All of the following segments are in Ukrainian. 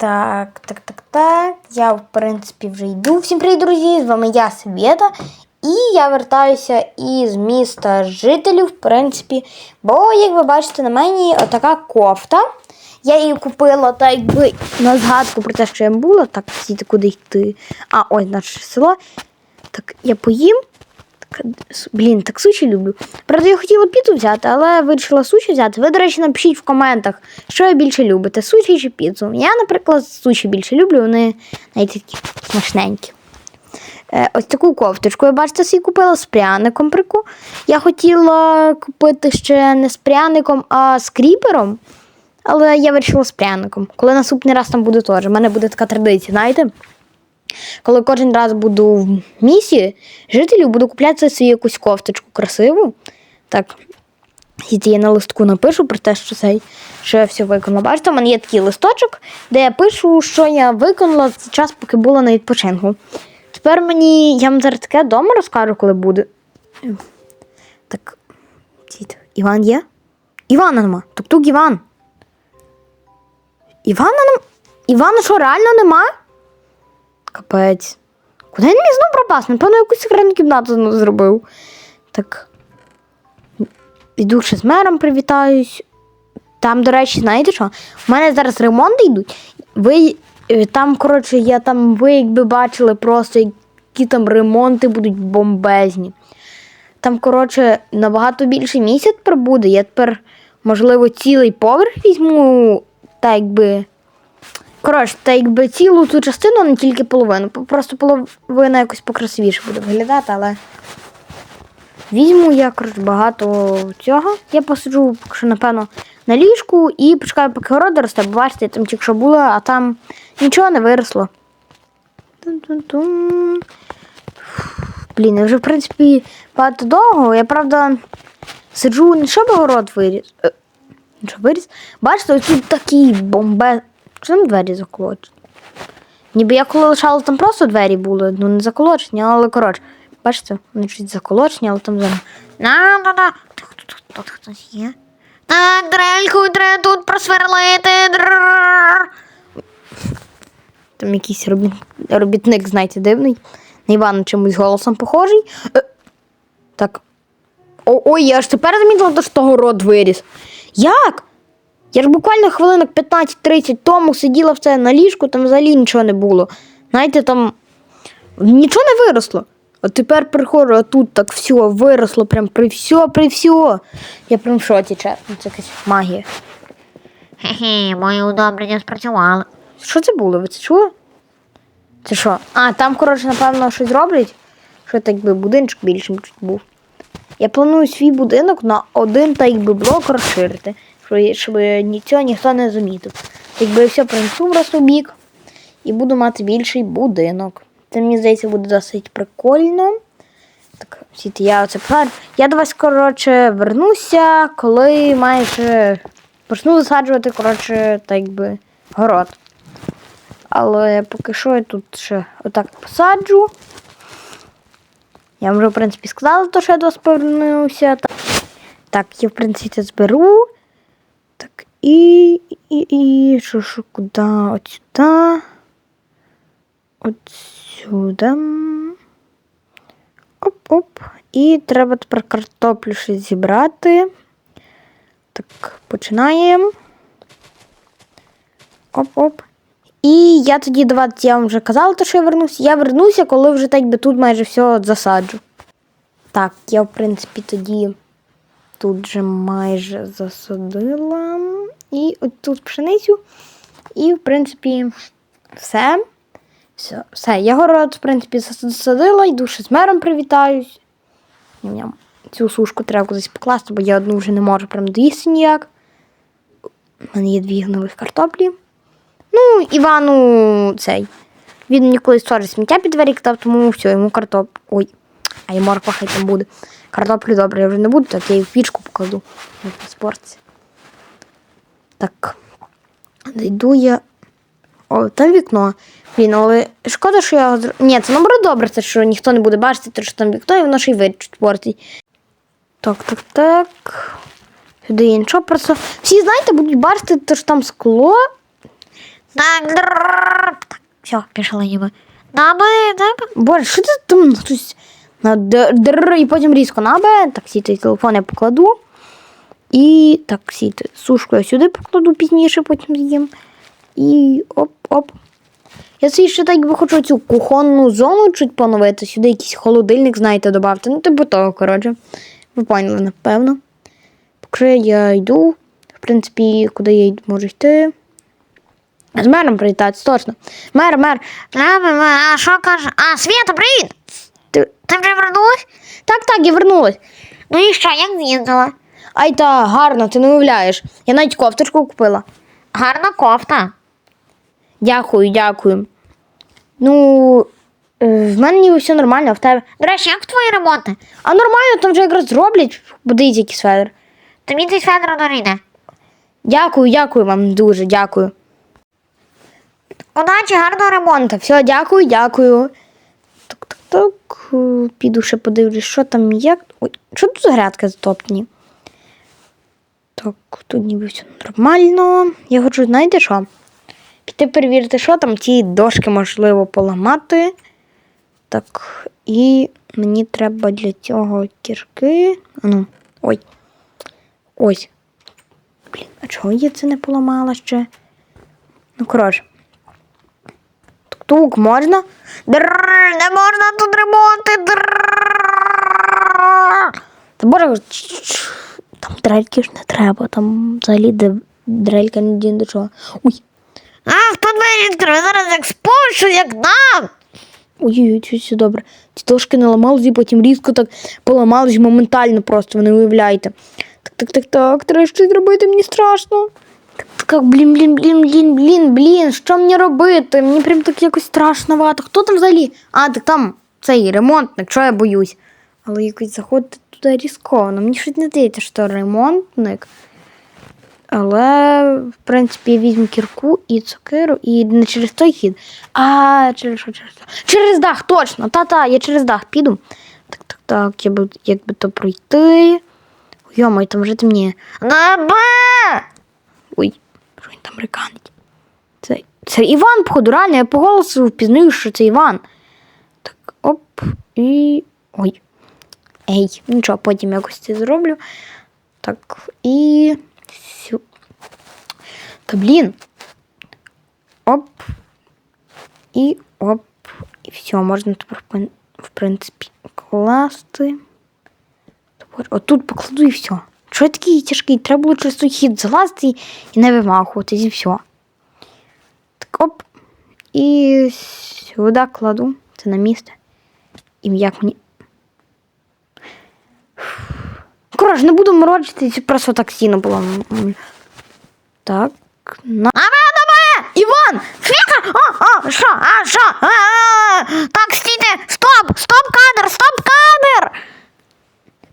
Так, так, так, так. Я, в принципі, вже йду. Всім привіт, друзі! З вами я, Свєта. І я вертаюся із міста жителів, в принципі. Бо, як ви бачите, на мені отака кофта. Я її купила так якби на згадку про те, що я була. Так, сіти куди йти. А, ось наше село. Так, я поїм. Блін, так суші люблю. Правда, я хотіла піцу взяти, але вирішила суші взяти. Ви, до речі, напишіть в коментах, що ви більше любите, суші чи піцу. Я, наприклад, суші більше люблю, вони навіть такі смачненькі. Е, ось таку кофточку, я бачите, собі купила з пряником прику. Я хотіла купити ще не з пряником, а з кріпером. Але я вирішила з пряником. Коли наступний раз там буде теж. У мене буде така традиція, знаєте? Коли кожен раз буду в місії жителів, буду купляти собі якусь кофточку красиву. Так, я на листку напишу про те, що цей, що я все виконала. Бачите, у мене є такий листочок, де я пишу, що я виконала за час, поки була на відпочинку. Тепер мені, я вам зараз таке вдома розкажу, коли буде. Так, дід, Іван є? Івана нема. Тук-тук Іван. Івана нема? Івана що, реально нема? Капець. Куди він міг знову пропасти? Напевно, якусь секретну кімнату зробив. Так. Іду ще з мером привітаюсь. Там, до речі, знаєте що? У мене зараз ремонти йдуть. Ви е, там, коротше, я там, ви якби бачили просто, які там ремонти будуть бомбезні. Там, коротше, набагато більше місяць прибуде. Я тепер, можливо, цілий поверх візьму, так якби. Коротше, та якби цілу цю частину, не тільки половину. Просто половина якось покрасивіше буде виглядати, але візьму я коротше, багато цього. Я посиджу, поки що, напевно, на ліжку і почекаю, поки город росте, бо бачите, там тільки що була, а там нічого не виросло. Тун-тун-тун. Блін, я вже, в принципі, багато довго. Я правда сиджу не щоб город виріс. Е, Що виріс? Бачите, тут такий бомбе. Що там двері заколочені? Ніби я коли лишала, там просто двері були, ну не заколочені, але коротше. Бачите, вони чуть заколочені, але там зараз. На, на, на. Тут, хтось є. Так, дрельку, треба тут просверлити. Там якийсь робіт... робітник, знаєте, дивний. На Івана чимось голосом похожий. Е, Так. О, ой, я ж тепер замітила, що город виріс. Як? Я ж буквально хвилинок 15-30 тому сиділа в це на ліжку, там взагалі нічого не було. Знаєте, там нічого не виросло. А тепер приходжу, а тут так все виросло, прям при все, при все. Я прям в шоці, чесно, це якась магія. Хе-хе, мої удобрення спрацювали. Що це було? Ви це чули? Це що? А, там, коротше, напевно, щось роблять. Що так би будиночок більшим чуть був. Я планую свій будинок на один так якби блок розширити, щоб, нічого ніхто не замітив. Якби все принесу раз у і буду мати більший будинок. Це мені здається буде досить прикольно. Так, я оце посаджу. Я до вас, коротше, вернуся, коли майже почну засаджувати, коротше, так якби город. Але поки що я тут ще отак посаджу. Я вже, в принципі, сказала, то, що я до вас повернувся. Так я, в принципі, це зберу. Так, і. І. І. Що, що, куди? От сюди. От сюди. Оп-оп. І треба тепер картоплю ще зібрати. Так, починаємо. Оп-оп. І я тоді до вас, я вам вже казала, то, що я вернуся. Я вернуся, коли вже так би тут майже все засаджу. Так, я, в принципі, тоді тут вже майже засадила. І от тут пшеницю. І, в принципі, все. Все, все. я город, в принципі, засадила, йду ще з мером привітаюсь. Цю сушку треба кудись покласти, бо я одну вже не можу прям доїсти ніяк. У мене є дві гнових картоплі. Ну, Івану цей. Він мені колись теж сміття під двері тому все, йому картоп. Ой, а й морква хай там буде. Картоплю добре, я вже не буду, так я її в пічку покладу. Не спорці. Так. Зайду я. О, там вікно. Блін, але шкода, що я. Ні, це наоборот добре, це що ніхто не буде бачити, те, що там вікно, і воно ще й вид. Так, так, так. Сюди я нічого просто. Всі, знаєте, будуть бачити, те, що там скло. Так, так, все, пішли ніби. Боже, що це там хтось на др і потім різко на Б. Так, сіти телефон я покладу. І так, сіти. Сушку я сюди покладу пізніше, потім з'їм. І оп-оп. Я собі ще так би хочу цю кухонну зону чуть поновити. Сюди якийсь холодильник, знаєте, додати. Ну, типу того, коротше. Ви поняли, напевно. Поки я йду, в принципі, куди я йду, можу йти. З мером привітатися, точно. Мер, мер, а що каже? А, Свята, привіт! Ти... Вже вернулась? так, так, я вернулась. Ну і що, як з'їздила? Ай та гарно, ти не уявляєш. Я навіть кофточку купила. Гарна кофта. Дякую, дякую. Ну, е, в мене ніби все нормально, а в тебе. До речі, як твої ремонти? А нормально, там вже якраз зроблять. Подивіться, який сведер. Тобі цей Федор доріде. Дякую, дякую вам дуже, дякую. Удачі, гарного ремонту. Все, дякую, дякую. Піду ще подивлюсь, що там як. Ой, що тут за грядки затоптані? Так, тут ніби все нормально. Я хочу, знаєте що? Піти перевірити, що там, ті дошки можливо поламати. Так, і мені треба для цього кірки. Ану, ой. Ось. Блін, а чого я це не поламала ще? Ну, коротше. Тук, можна? Дрррр, не можна тут ремонти. Та боже, там дрельки ж не треба, там взагалі де дрелька не до чого. Ой, А, хто двері відкрив? Зараз як спущу, як дам. ой-ой, це все добре. Ці дошки не ламались і потім різко так поламались моментально просто, ви не уявляєте. Так, так, так, так, треба щось зробити, мені страшно. Так, блін, блін, блін, блін, блін, блін, що мені робити? Мені прям так якось страшновато. Хто там взагалі? А, так там цей ремонтник, що я боюсь. Але якось заходити туди різковано. Мені щось не здається, що ремонтник. Але, в принципі, я візьму кірку і цукеру, і не через той хід, а через що через що? Через дах, точно. Та-та, я через дах піду. Так, так, так, я би, як то пройти. Йомай, там вже Б. Ой, реканить? Це, це Іван, походу, реально, я по голосу впізнаю, що це Іван. Так, оп, і. Ой. Ей, нічого, потім якось це зроблю. Так, і. Сю. Та блін. Оп. І оп. І все, можна тепер, в принципі, класти. Отут покладу і все. Я такий тяжкий? Треба було через той хід залазити і- не вимахуватись, і все. Так оп. І сюди кладу. Це на місце. І як мені. Коротше, не буду морочитись, просто так сіно було. Так. На... На Б. Іван! Світа! О, о, що, а, що? А, а, Так, стійте, стоп, стоп кадр, стоп кадр.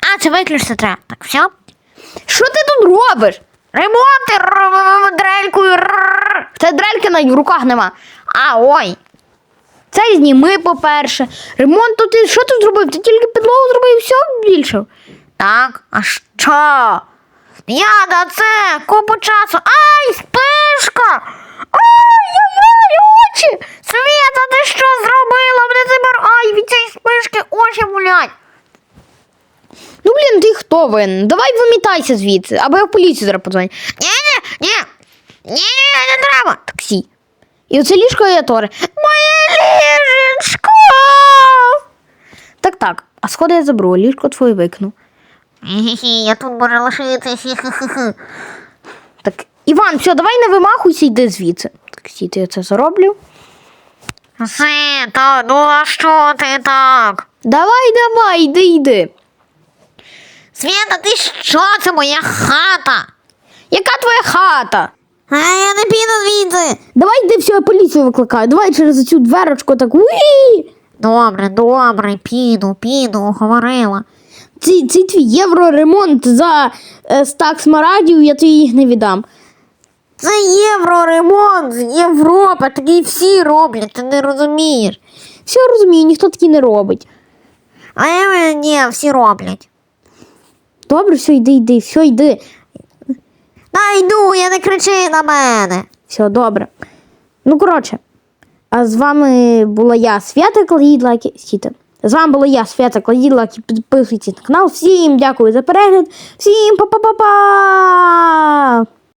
А, це виключити треба. Так, все. Що ти тут робиш? Ремонти р- дрелькою. Це дрельки навіть в руках нема. А, ой. Це зніми, по-перше. Ремонт то ти що ти зробив? Ти тільки підлогу зробив і все більше. Так, а що? Я на це купу часу. Ай, спишка! Ай-яй-яй, очі! Світа, ти що зробила? Мене тепер ай, від цієї спишки очі болять. Ну, блін, ти хто винен? Давай вимітайся звідси, або я в поліцію зараз подзвоню. Ні, ні, ні. Не треба. Таксі. І оце ліжко я теж. Моє ліжечко. Так, так. А сходи я заберу, ліжко твоє викину. Хі-хі, я тут можу лишитися. хі-хі-хі. Так, Іван, все, давай не вимахуйся, йди звідси. Таксі, ти я це зароблю. Світа, ну а що ти так? Давай, давай, йди, йди. Світа, ти що? Це моя хата. Яка твоя хата? А я не піду звідси. Давай йди все, я поліцію викликаю. Давай через цю дверочку так. Уї! Добре, добре, піду, піду, говорила. Цей, цей твій євроремонт за е, стак смарагдів, я тобі їх не віддам. Це євроремонт з Європи, такі всі роблять, ти не розумієш. Все розумію, ніхто такі не робить. А я ні, всі роблять. Добре, все, йди, йди, все, йди. Та йду, я не кричи на мене. Все, добре. Ну, коротше, а з вами була я, Свята, кладіть лайки. З вами була я, Свята, кладіть лайки, підписуйтесь на канал. Всім дякую за перегляд. Всім па-па-па-па!